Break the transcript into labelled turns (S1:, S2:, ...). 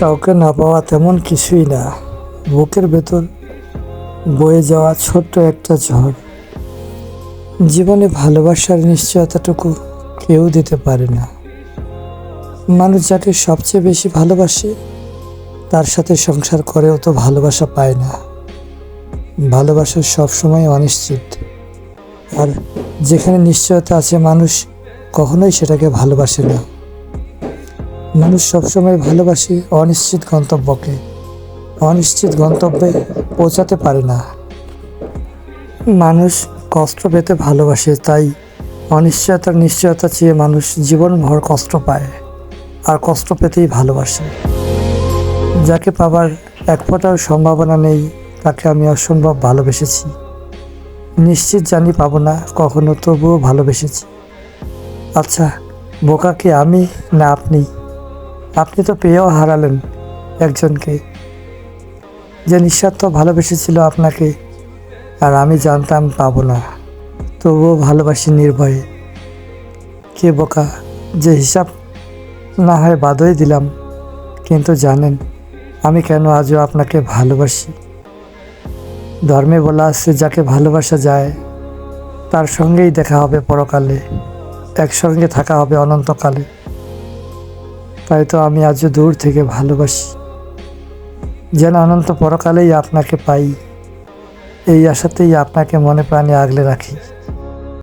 S1: কাউকে না পাওয়া তেমন কিছুই না। বুকের ভেতর বয়ে যাওয়া ছোট্ট একটা ঝড়। জীবনে ভালোবাসার নিশ্চয়তাটুকু কেউ দিতে পারে না। মানুষ যাকে সবচেয়ে বেশি ভালোবাসে, তার সাথে সংসার করেও তো ভালোবাসা পায় না। ভালোবাসা সবসময় অনিশ্চিত। আর যেখানে নিশ্চয়তা আছে, মানুষ কখনোই সেটাকে ভালোবাসে না। মানুষ সবসময় ভালোবাসে অনিশ্চিত গন্তব্যকে। অনিশ্চিত গন্তব্যে পৌঁছাতে পারে না। মানুষ কষ্ট পেতে ভালোবাসে, তাই অনিশ্চয়তার নিশ্চয়তা চেয়ে মানুষ জীবনভর কষ্ট পায় আর কষ্ট পেতেই ভালোবাসে। যাকে পাবার এক ফোঁটাও সম্ভাবনা নেই, তাকে আমি অসম্ভব ভালোবেসেছি। নিশ্চিত জানি পাবো না, কখনো তবুও ভালোবেসেছি। আচ্ছা বোকা কি আমি না আপনি? আপনি তো পেয়েও হারালেন একজনকে। যে নিঃস্বার্থ ভালোবেসেছিল আপনাকে, আর আমি জানতাম পাবো না। তবুও ভালোবাসি নির্ভয়ে। কে বোকা, যে হিসাব না হয় বাদই দিলাম, কিন্তু জানেন, আমি কেন আজও আপনাকে ভালোবাসি? ধর্মে বলা আছে, যাকে ভালোবাসা যায়, তার সঙ্গেই দেখা হবে পরকালে, একসঙ্গে থাকা হবে অনন্তকালে। তাই তো আমি আজও দূর থেকে ভালোবাসি। যেন অনন্ত পরকালেই আপনাকে পাই, এই আশাতেই আপনাকে মনে প্রাণে আগলে রাখি।